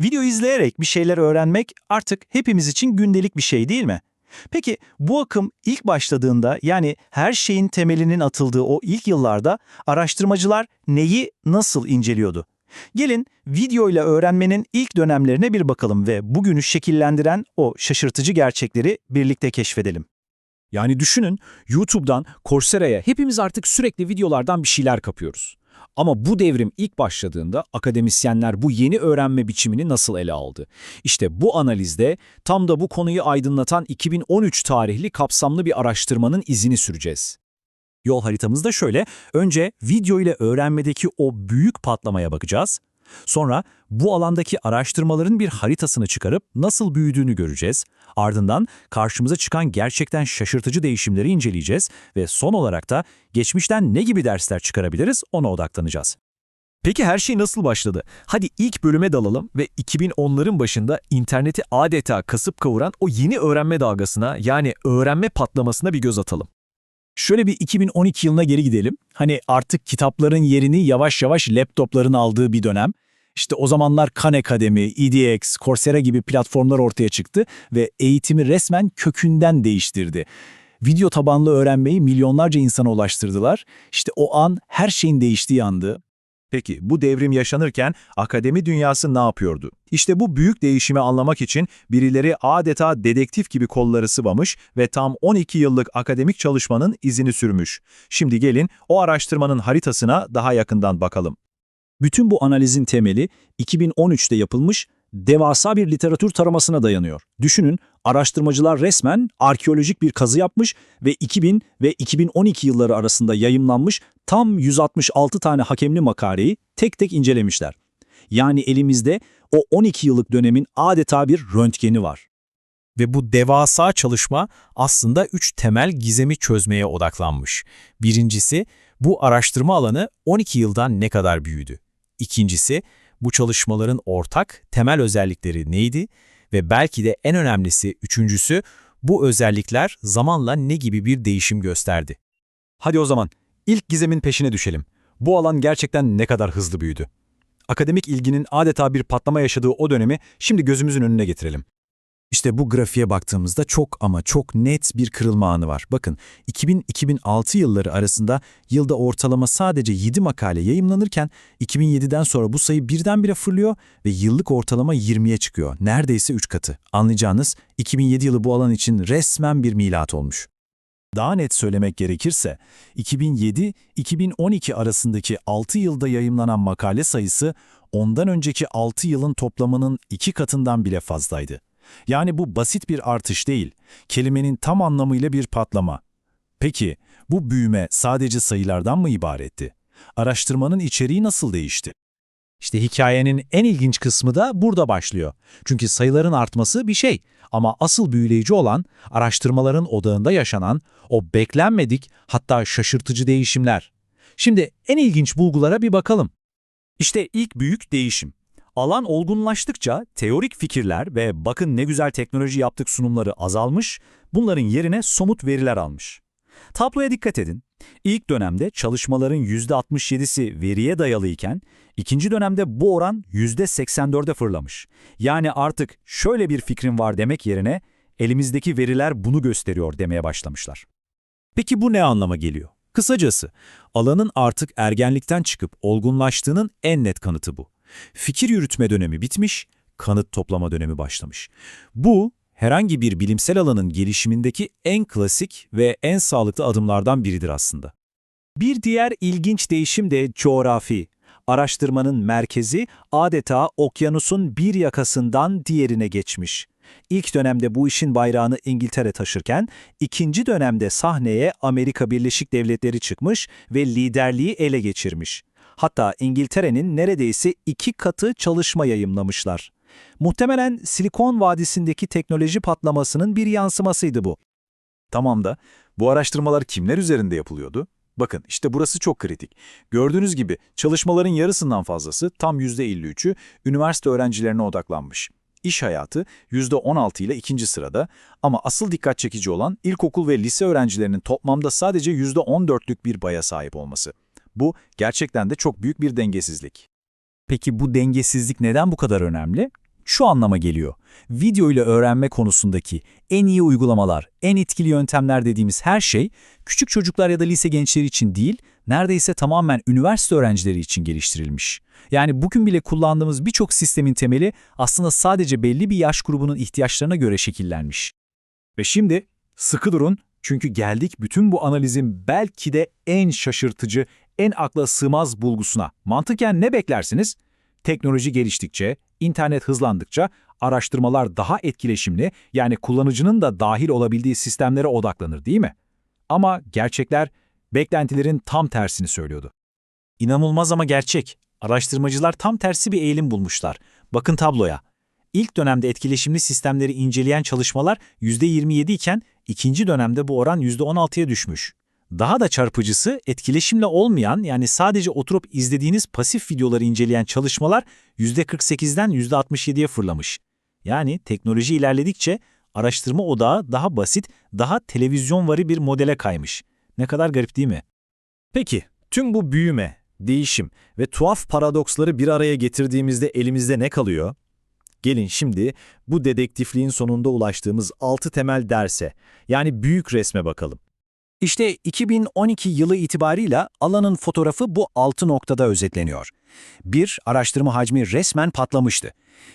Video izleyerek bir şeyler öğrenmek artık hepimiz için gündelik bir şey değil mi? Peki bu akım ilk başladığında yani her şeyin temelinin atıldığı o ilk yıllarda araştırmacılar neyi nasıl inceliyordu? Gelin video ile öğrenmenin ilk dönemlerine bir bakalım ve bugünü şekillendiren o şaşırtıcı gerçekleri birlikte keşfedelim. Yani düşünün YouTube'dan Coursera'ya hepimiz artık sürekli videolardan bir şeyler kapıyoruz. Ama bu devrim ilk başladığında akademisyenler bu yeni öğrenme biçimini nasıl ele aldı? İşte bu analizde tam da bu konuyu aydınlatan 2013 tarihli kapsamlı bir araştırmanın izini süreceğiz. Yol haritamız da şöyle, önce video ile öğrenmedeki o büyük patlamaya bakacağız. Sonra bu alandaki araştırmaların bir haritasını çıkarıp nasıl büyüdüğünü göreceğiz. Ardından karşımıza çıkan gerçekten şaşırtıcı değişimleri inceleyeceğiz ve son olarak da geçmişten ne gibi dersler çıkarabiliriz ona odaklanacağız. Peki her şey nasıl başladı? Hadi ilk bölüme dalalım ve 2010'ların başında interneti adeta kasıp kavuran o yeni öğrenme dalgasına yani öğrenme patlamasına bir göz atalım. Şöyle bir 2012 yılına geri gidelim. Hani artık kitapların yerini yavaş yavaş laptopların aldığı bir dönem. İşte o zamanlar Khan Academy, EDX, Coursera gibi platformlar ortaya çıktı ve eğitimi resmen kökünden değiştirdi. Video tabanlı öğrenmeyi milyonlarca insana ulaştırdılar. İşte o an her şeyin değiştiği andı. Peki bu devrim yaşanırken akademi dünyası ne yapıyordu? İşte bu büyük değişimi anlamak için birileri adeta dedektif gibi kolları sıvamış ve tam 12 yıllık akademik çalışmanın izini sürmüş. Şimdi gelin o araştırmanın haritasına daha yakından bakalım. Bütün bu analizin temeli 2013'te yapılmış devasa bir literatür taramasına dayanıyor. Düşünün, araştırmacılar resmen arkeolojik bir kazı yapmış ve 2000 ve 2012 yılları arasında yayımlanmış tam 166 tane hakemli makaleyi tek tek incelemişler. Yani elimizde o 12 yıllık dönemin adeta bir röntgeni var. Ve bu devasa çalışma aslında üç temel gizemi çözmeye odaklanmış. Birincisi, bu araştırma alanı 12 yıldan ne kadar büyüdü? İkincisi, bu çalışmaların ortak temel özellikleri neydi? Ve belki de en önemlisi üçüncüsü, bu özellikler zamanla ne gibi bir değişim gösterdi? Hadi o zaman ilk gizemin peşine düşelim. Bu alan gerçekten ne kadar hızlı büyüdü. Akademik ilginin adeta bir patlama yaşadığı o dönemi şimdi gözümüzün önüne getirelim. İşte bu grafiğe baktığımızda çok ama çok net bir kırılma anı var. Bakın 2000-2006 yılları arasında yılda ortalama sadece 7 makale yayımlanırken 2007'den sonra bu sayı birdenbire fırlıyor ve yıllık ortalama 20'ye çıkıyor. Neredeyse 3 katı. Anlayacağınız 2007 yılı bu alan için resmen bir milat olmuş. Daha net söylemek gerekirse 2007-2012 arasındaki 6 yılda yayımlanan makale sayısı ondan önceki 6 yılın toplamının 2 katından bile fazlaydı. Yani bu basit bir artış değil, kelimenin tam anlamıyla bir patlama. Peki, bu büyüme sadece sayılardan mı ibaretti? Araştırmanın içeriği nasıl değişti? İşte hikayenin en ilginç kısmı da burada başlıyor. Çünkü sayıların artması bir şey ama asıl büyüleyici olan araştırmaların odağında yaşanan o beklenmedik hatta şaşırtıcı değişimler. Şimdi en ilginç bulgulara bir bakalım. İşte ilk büyük değişim. Alan olgunlaştıkça teorik fikirler ve bakın ne güzel teknoloji yaptık sunumları azalmış, bunların yerine somut veriler almış. Tabloya dikkat edin. İlk dönemde çalışmaların %67'si veriye dayalı iken, ikinci dönemde bu oran %84'e fırlamış. Yani artık şöyle bir fikrim var demek yerine, elimizdeki veriler bunu gösteriyor demeye başlamışlar. Peki bu ne anlama geliyor? Kısacası, alanın artık ergenlikten çıkıp olgunlaştığının en net kanıtı bu. Fikir yürütme dönemi bitmiş, kanıt toplama dönemi başlamış. Bu, herhangi bir bilimsel alanın gelişimindeki en klasik ve en sağlıklı adımlardan biridir aslında. Bir diğer ilginç değişim de coğrafi. Araştırmanın merkezi adeta okyanusun bir yakasından diğerine geçmiş. İlk dönemde bu işin bayrağını İngiltere taşırken, ikinci dönemde sahneye Amerika Birleşik Devletleri çıkmış ve liderliği ele geçirmiş. Hatta İngiltere'nin neredeyse iki katı çalışma yayımlamışlar. Muhtemelen Silikon Vadisi'ndeki teknoloji patlamasının bir yansımasıydı bu. Tamam da bu araştırmalar kimler üzerinde yapılıyordu? Bakın işte burası çok kritik. Gördüğünüz gibi çalışmaların yarısından fazlası tam %53'ü üniversite öğrencilerine odaklanmış. İş hayatı %16 ile ikinci sırada ama asıl dikkat çekici olan ilkokul ve lise öğrencilerinin toplamda sadece %14'lük bir baya sahip olması. Bu gerçekten de çok büyük bir dengesizlik. Peki bu dengesizlik neden bu kadar önemli? şu anlama geliyor. Video ile öğrenme konusundaki en iyi uygulamalar, en etkili yöntemler dediğimiz her şey küçük çocuklar ya da lise gençleri için değil, neredeyse tamamen üniversite öğrencileri için geliştirilmiş. Yani bugün bile kullandığımız birçok sistemin temeli aslında sadece belli bir yaş grubunun ihtiyaçlarına göre şekillenmiş. Ve şimdi sıkı durun çünkü geldik bütün bu analizin belki de en şaşırtıcı, en akla sığmaz bulgusuna. Mantıken ne beklersiniz? Teknoloji geliştikçe, internet hızlandıkça araştırmalar daha etkileşimli yani kullanıcının da dahil olabildiği sistemlere odaklanır değil mi? Ama gerçekler beklentilerin tam tersini söylüyordu. İnanılmaz ama gerçek. Araştırmacılar tam tersi bir eğilim bulmuşlar. Bakın tabloya. İlk dönemde etkileşimli sistemleri inceleyen çalışmalar %27 iken ikinci dönemde bu oran %16'ya düşmüş. Daha da çarpıcısı etkileşimle olmayan yani sadece oturup izlediğiniz pasif videoları inceleyen çalışmalar %48'den %67'ye fırlamış. Yani teknoloji ilerledikçe araştırma odağı daha basit, daha televizyonvari bir modele kaymış. Ne kadar garip değil mi? Peki, tüm bu büyüme, değişim ve tuhaf paradoksları bir araya getirdiğimizde elimizde ne kalıyor? Gelin şimdi bu dedektifliğin sonunda ulaştığımız altı temel derse, yani büyük resme bakalım. İşte 2012 yılı itibarıyla alanın fotoğrafı bu altı noktada özetleniyor. 1. Araştırma hacmi resmen patlamıştı.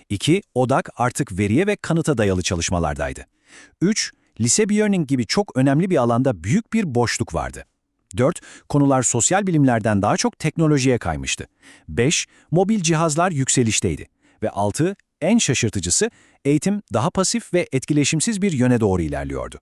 2. Odak artık veriye ve kanıta dayalı çalışmalardaydı. 3. Lise Learning gibi çok önemli bir alanda büyük bir boşluk vardı. 4. Konular sosyal bilimlerden daha çok teknolojiye kaymıştı. 5. Mobil cihazlar yükselişteydi. Ve 6. En şaşırtıcısı, eğitim daha pasif ve etkileşimsiz bir yöne doğru ilerliyordu.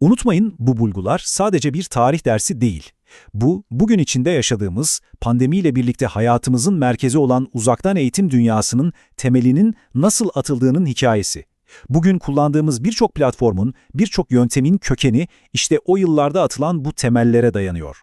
Unutmayın bu bulgular sadece bir tarih dersi değil. Bu, bugün içinde yaşadığımız, pandemiyle birlikte hayatımızın merkezi olan uzaktan eğitim dünyasının temelinin nasıl atıldığının hikayesi. Bugün kullandığımız birçok platformun, birçok yöntemin kökeni işte o yıllarda atılan bu temellere dayanıyor.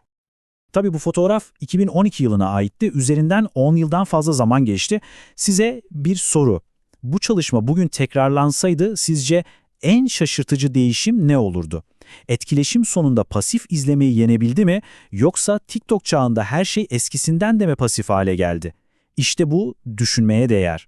Tabii bu fotoğraf 2012 yılına aitti. Üzerinden 10 yıldan fazla zaman geçti. Size bir soru. Bu çalışma bugün tekrarlansaydı sizce en şaşırtıcı değişim ne olurdu? Etkileşim sonunda pasif izlemeyi yenebildi mi yoksa TikTok çağında her şey eskisinden de mi pasif hale geldi? İşte bu düşünmeye değer.